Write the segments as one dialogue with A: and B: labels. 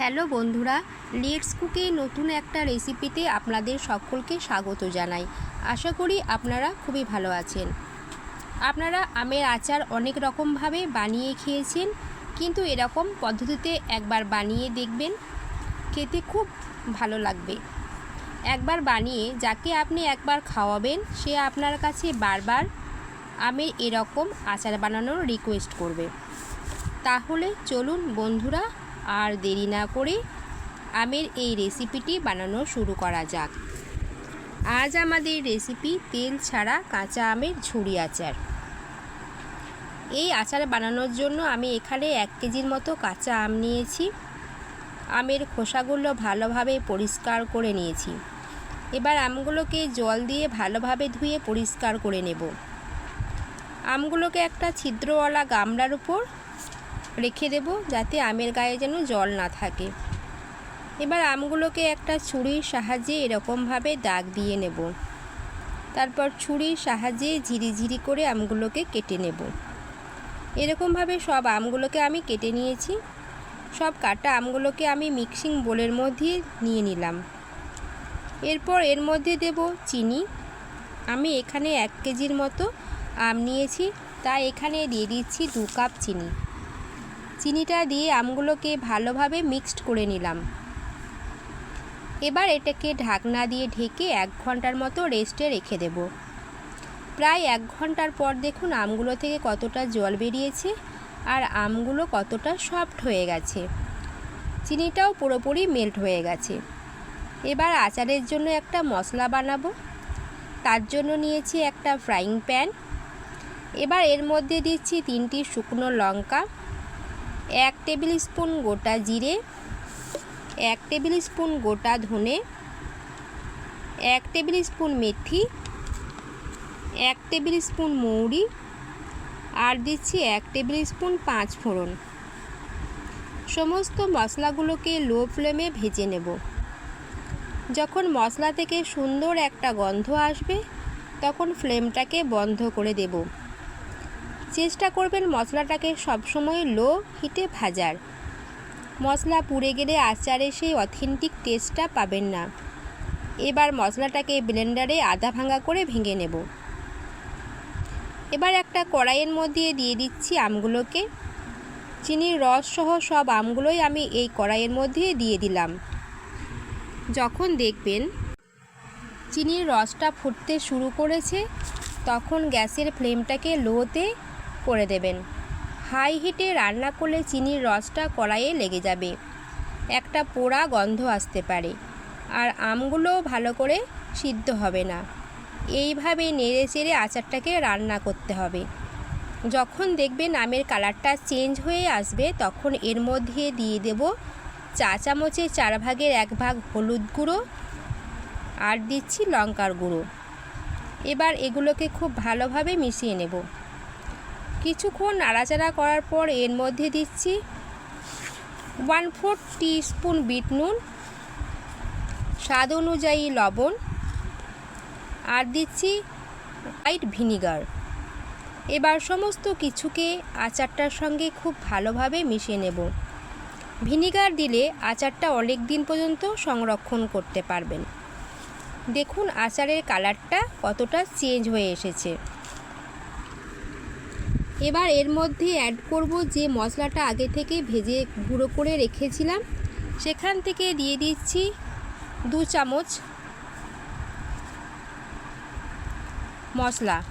A: Hello বন্ধুরা let's কুকে নতুন একটা রেসিপিতে আপনাদের সকলকে স্বাগত জানাই। আশা করি আপনারা খুবই ভালো আছেন। আপনারা আমের আচার অনেক রকমভাবে বানিয়ে খেয়েছেন, কিন্তু এরকম পদ্ধতিতে একবার বানিয়ে দেখবেন, খেতে খুব ভালো লাগবে। একবার বানিয়ে যাকে আপনি একবার খাওয়াবেন, সে আপনার কাছে বারবার আমের এরকম আচার বানানোর রিকোয়েস্ট করবে। তাহলে চলুন বন্ধুরা আর দেরি না করে আমের এই রেসিপিটি বানানো শুরু করা যাক। আজ আমাদের রেসিপি তেল ছাড়া কাঁচা আমের ঝুড়ি আচার। এই আচার বানানোর জন্য আমি এখানে এক কেজির মতো কাঁচা আম নিয়েছি। আমের খোসাগুলো ভালোভাবে পরিষ্কার করে নিয়েছি। এবার আমগুলোকে জল দিয়ে ভালোভাবে ধুয়ে পরিষ্কার করে নেব। আমগুলোকে একটা ছিদ্রওয়ালা গামলার উপর রেখে দেব যাতে আমের গায়ে যেন জল না থাকে। এবার আমগুলোকে একটা ছুরির সাহায্যে এরকমভাবে দাগ দিয়ে নেব। তারপর ছুরির সাহায্যে ঝিরিঝিরি করে আমগুলোকে কেটে নেব। এরকমভাবে সব আমগুলোকে আমি কেটে নিয়েছি। সব কাটা আমগুলোকে আমি মিক্সিং বোলের মধ্যে নিয়ে নিলাম। এরপর এর মধ্যে দেব চিনি। আমি এখানে এক কেজির মতো আম নিয়েছি। তাই এখানে দিয়ে দিচ্ছি দু কাপ চিনি। চিনিটা দিয়ে আমগুলোকে ভালোভাবে মিক্সড করে নিলাম। এবার এটাকে ঢাকনা দিয়ে ঢেকে এক ঘণ্টার মতো রেস্টে রেখে দেব। প্রায় এক ঘণ্টার পর দেখুন আমগুলো থেকে কতটা জল বেরিয়েছে আর আমগুলো কতটা সফট হয়ে গেছে। চিনিটাও পুরোপুরি মেল্ট হয়ে গেছে। এবার আচারের জন্য একটা মশলা বানাবো। তার জন্য নিয়েছি একটা ফ্রাইং প্যান। এবার এর মধ্যে দিচ্ছি তিনটি শুকনো লঙ্কা। এক টেবিল স্পুন গোটা জিরে, এক টেবিল স্পুন গোটা ধনে, এক টেবিল স্পুন মেথি, এক টেবিল স্পুন মৌরি আর দিচ্ছি এক টেবিল স্পুন পাঁচ ফোড়ন। সমস্ত মশলাগুলোকে লো ফ্লেমে ভেজে নেব। যখন মশলা থেকে সুন্দর একটা গন্ধ আসবে, তখন ফ্লেমটাকে বন্ধ করে দেব। চেষ্টা করবেন মশলাটাকে সবসময় লো হিটে ভাজার। মশলা পুড়ে গেলে আচারে সেই অথেন্টিক টেস্টটা পাবেন না। এবার মশলাটাকে ব্লেন্ডারে আধা ভাঙা করে ভেঙে নেব। এবার একটা কড়াইয়ের মধ্যে দিয়ে দিচ্ছি আমগুলোকে। চিনির রস সহ সব আমগুলোই আমি এই কড়াইয়ের মধ্যে দিয়ে দিলাম। যখন দেখবেন চিনির রসটা ফুটতে শুরু করেছে, তখন গ্যাসের ফ্লেমটাকে লোতে করে দেবেন। হাই হিটে রান্না করলে চিনির রসটা কড়াইয়ে লেগে যাবে। একটা পোড়া গন্ধ আসতে পারে। আর আমগুলো ভালো করে সিদ্ধ হবে না। এইভাবে নেড়ে চেড়ে আচারটাকে রান্না করতে হবে। যখন দেখবেন আমের কালারটা চেঞ্জ হয়ে আসবে, তখন এর মধ্যে দিয়ে দেব চা চামচে চার ভাগের এক ভাগ হলুদ গুঁড়ো আর দিচ্ছি লঙ্কার গুঁড়ো। এবার এগুলোকে খুব ভালোভাবে মিশিয়ে নেব। কিছুক্ষণ নাড়াচাড়া করার পর এর মধ্যে দিচ্ছি ওয়ান ফোর স্পুন বিট নুন, স্বাদ অনুযায়ী লবণ, আর দিচ্ছি হোয়াইট ভিনিগার। এবার সমস্ত কিছুকে আচারটার সঙ্গে খুব ভালোভাবে মিশিয়ে নেব। ভিনিগার দিলে আচারটা অনেক দিন পর্যন্ত সংরক্ষণ করতে পারবেন। দেখুন আচারের কালারটা কতটা চেঞ্জ হয়ে এসেছে। এবার এর মধ্যে অ্যাড করব যে মশলাটা আগে থেকে ভেজে গুঁড়ো করে রেখেছিলাম। সেখান থেকে দিয়ে দিচ্ছি দু চামচ মশলা।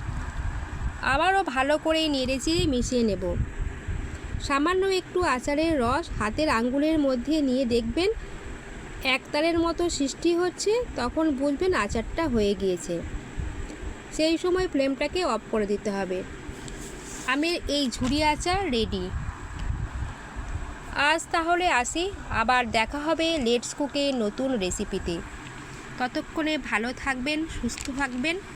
A: আবারও ভালো করে নেড়ে চেড়ে মিশিয়ে নেব। সামান্য একটু আচারের রস হাতের আঙ্গুলের মধ্যে নিয়ে দেখবেন একতারের মতো সৃষ্টি হচ্ছে, তখন বুঝবেন আচারটা হয়ে গিয়েছে। সেই সময় ফ্লেমটাকে অফ করে দিতে হবে। আমের এই ঝুড়ি আচার রেডি আজ তাহলে আসি, আবার দেখা হবে লেটস কুকে নতুন রেসিপিতে ততক্ষণে ভালো থাকবেন, সুস্থ থাকবেন।